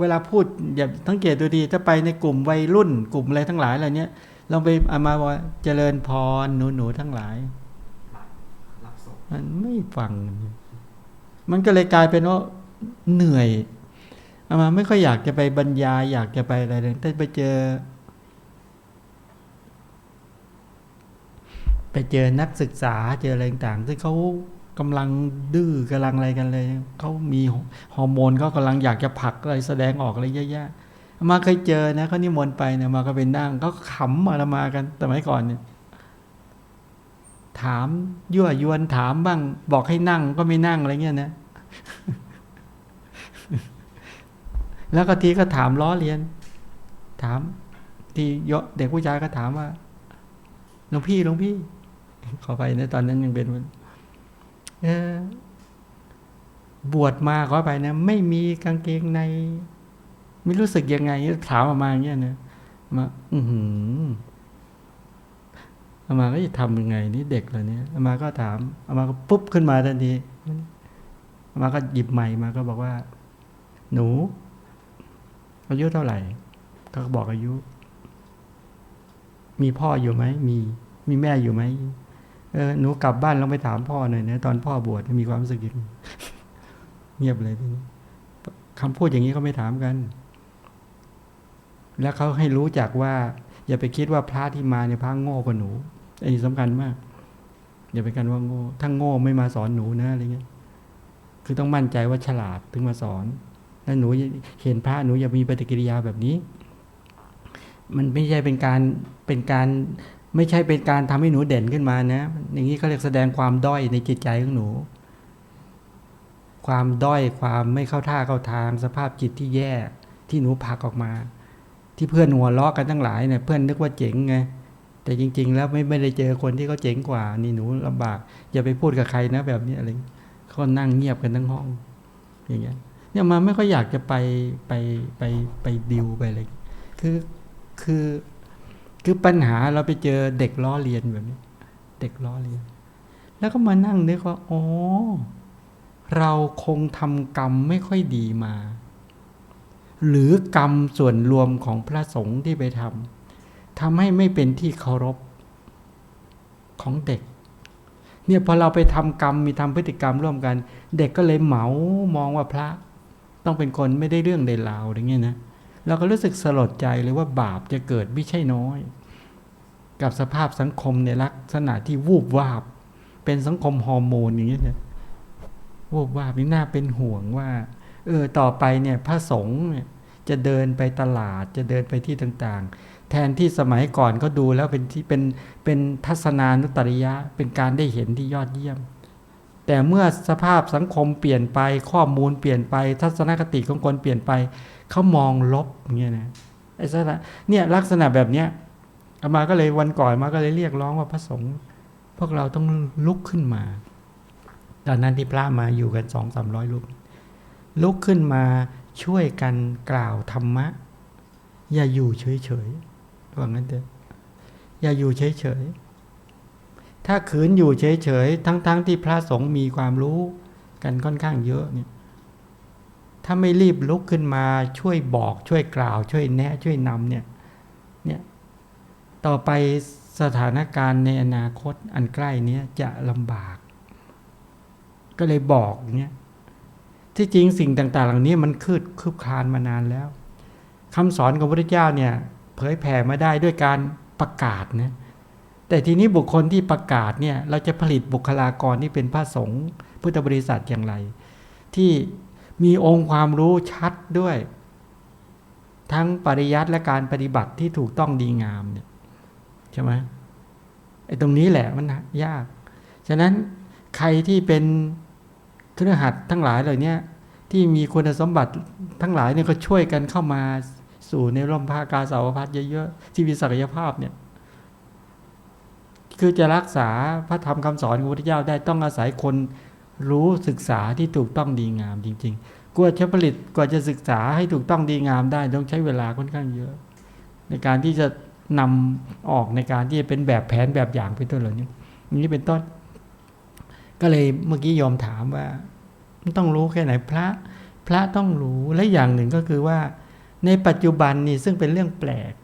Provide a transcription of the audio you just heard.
เวลาพูดอย่าสังเกตดูดีถ้าไปในกลุ่มวัยรุ่น กลุ่มอะไรทั้งหลายอะไรเนี้ยลองไปเอามาว่าเจริญพรหนูหนูๆทั้งหลาย มันไม่ฟัง มันก็เลยกลายเป็นว่าเหนื่อยเอามาไม่ค่อยอยากจะไปบรรยาย อยากจะไปอะไรเลยแต่ไปเจอ ไปเจอนักศึกษาเจออะไรต่างๆซึ่งเขา กำลังดื้อกำลังอะไรกันเลยเขามีฮอร์โมนเขากำลังอยากจะผลักอะไรแสดงออกอะไรเยอะแยะมาเคยเจอนะเขานิมนต์ไปเนี่ยมาก็เป็นนั่งเขาขำมาละมากันสมัยก่อนเนี่ยถามยั่วยวนถามบ้าง บอกให้นั่งก็ไม่นั่งอะไรเงี้ยนะ แล้วก็ทีก็ถามล้อเลียน ถาม ที่ยศเด็กผู้ชายก็ถามว่าหลวงพี่หลวงพี่ ขอไปนะตอนนั้นยังเป็น บวชมาขอไปนะ ไม่มีกางเกงใน ไม่รู้สึกยังไง ถามออกมาอย่างเงี้ยนะมาอือหืออามาก็จะทำยังไงนี่เด็กเหล่านี้อามาก็ถามอามาก็ปุ๊บขึ้นมาทันทีอามาก็หยิบไม้มาก็บอกว่า หนู อายุเท่าไหร่ก็บอกอายุ มีพ่ออยู่ไหมมี มีแม่อยู่ไหม เออหนูกลับบ้านลองไปถามพ่อหน่อยนะตอนพ่อบวชมีความรู้สึกยังเงียบเลยทีนี้คำพูดอย่างนี้เขาไม่ถามกัน แล้วเขาให้รู้จักว่า อย่าไปคิดว่าพระที่มาเนี่ยพระโง่กว่าหนูอันนี้สำคัญมาก อย่าไปกันว่าโง่ถ้าโง่ไม่มาสอนหนูนะอะไรเงี้ยคือต้องมั่นใจว่าฉลาดถึงมาสอนแล้วหนูเห็นพระหนูอย่ามีปฏิกิริยาแบบนี้ มันไม่ใช่เป็นการเป็นการ ไม่ใช่เป็นการทำให้หนูเด่นขึ้นมานะ อย่างนี้เขาเรียกแสดงความด้อยในจิตใจของหนู ความด้อยความไม่เข้าท่าเข้าทาง สภาพจิตที่แย่ที่หนูผักออกมา ที่เพื่อนหัวล้อกันทั้งหลายเนี่ยเพื่อนนึกว่าเจ๋งไงแต่จริง ๆ แล้วไม่ไม่ได้เจอคนที่เขาเจ๋งกว่า นี่หนูลำบาก อย่าไปพูดกับใครนะแบบนี้อะไรเขานั่งเงียบกันทั้งห้อง อย่างเงี้ยเนี่ยมาไม่ค่อยอยากจะไปไปไปไปดิวไปอะไรคือคือ คือปัญหาเราไปเจอเด็กล้อเลียนแบบนี้ เด็กล้อเลียน แล้วก็มานั่งนึกว่าอ๋อเราคงทำกรรมไม่ค่อยดีมา หรือกรรมส่วนรวมของพระสงฆ์ที่ไปทำทำให้ไม่เป็นที่เคารพของเด็ก เนี่ยพอเราไปทำกรรมมีทำพฤติกรรมร่วมกัน เด็กก็เลยเหมามองว่าพระ ต้องเป็นคนไม่ได้เรื่องใดราวอย่างเงี้ยนะ เราก็รู้สึกสลดใจเลยว่าบาปจะเกิดไม่ใช่น้อย กับสภาพสังคมในลักษณะที่วูบวาบ เป็นสังคมฮอร์โมนอย่างเงี้ยนะวูบวาบนี่น่าเป็นห่วงว่า เออต่อไปเนี่ยพระสงฆ์จะเดินไปตลาดจะเดินไปที่ต่างๆ แทนที่สมัยก่อนก็ดูแล้วเป็นที่เป็นเป็นทัศนานุตริยะเป็นการได้เห็นที่ยอดเยี่ยม แต่เมื่อสภาพสังคมเปลี่ยนไปข้อมูลเปลี่ยนไป ทัศนคติของคนเปลี่ยนไปเขามองลบอย่างเงี้ยนะไอ้ลักษณะเนี่ยลักษณะแบบเนี้ยอามาก็เลยวันก่อนมาก็เลยเรียกร้องว่าพระสงฆ์พวกเราต้องลุกขึ้นมา ตอนนั้นที่พระมาอยู่กันสองสามร้อยรูปลุกขึ้นมาช่วยกันกล่าวธรรมะ อย่าอยู่เฉยๆว่างั้นเถอะอย่าอยู่เฉยๆ ถ้าขืนอยู่เฉยๆ ทั้งๆทที่พระสงฆ์มีความรู้กันค่อนข้างเยอะเนี่ยถ้าไม่รีบลุกขึ้นมาช่วยบอกช่วยกล่าว ช่วยแนะช่วยนำเนี่ยเนี่ยต่อไปสถานการณ์ในอนาคตอันใกล้นี้จะลำบาก ก็เลยบอกเนี่ยที่จริงสิ่งต่างๆ เหล่านี้มันคืดคืบคลานมานานแล้วคำสอนของพระพุทธเจ้าเนี่ยเผยแผ่มาได้ด้วยการประกาศนะ แต่ทีนี้บุคคลที่ประกาศเนี่ยเราจะผลิตบุคลากรที่เป็นพระสงฆ์พุทธบริษัทอย่างไร ที่มีองค์ความรู้ชัดด้วย ทั้งปริยัติและการปฏิบัติที่ถูกต้องดีงามเนี่ยใช่ไหมไอ้ตรงนี้แหละมันยาก ฉะนั้นใครที่เป็นเครือหัดทั้งหลายเหล่านี้ที่มีคุณสมบัติทั้งหลายเนี่ยก็ช่วยกันเข้ามาสู่ในร่มผ้ากาสาวพัดเยอะๆที่มีศักยภาพเนี่ย คือจะรักษาพระธรรมคำสอนของพระพุทธเจ้าได้ต้องอาศัยคนรู้ศึกษาที่ถูกต้องดีงามจริง ๆกว่าจะผลิตกว่าจะศึกษาให้ถูกต้องดีงามได้ต้องใช้เวลาค่อนข้างเยอะ ในการที่จะนำออกในการที่จะเป็นแบบแผนแบบอย่างเป็นต้นเหล่านี้นี้เป็นต้น ก็เลยเมื่อกี้ยอมถามว่าต้องรู้แค่ไหนพระ พระต้องรู้และอย่างหนึ่งก็คือว่า ในปัจจุบันนี่ซึ่งเป็นเรื่องแปลก